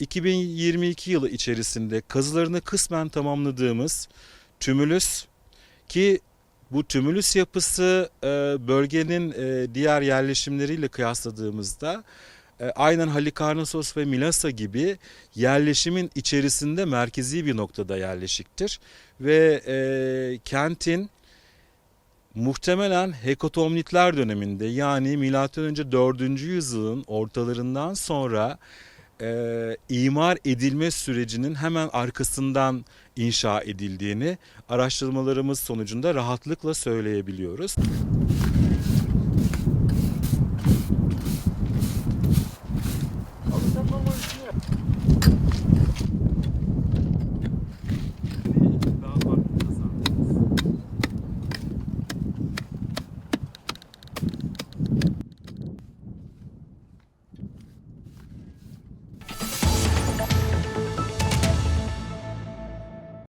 2022 yılı içerisinde kazılarını kısmen tamamladığımız tümülüs ki bu tümülüs yapısı e, bölgenin e, diğer yerleşimleriyle kıyasladığımızda e, aynen Halikarnassos ve Milasa gibi yerleşimin içerisinde merkezi bir noktada yerleşiktir ve kentin muhtemelen Hekatomnitler döneminde yani M.Ö. 4. yüzyılın ortalarından sonra e, imar edilme sürecinin hemen arkasından inşa edildiğini araştırmalarımız sonucunda rahatlıkla söyleyebiliyoruz.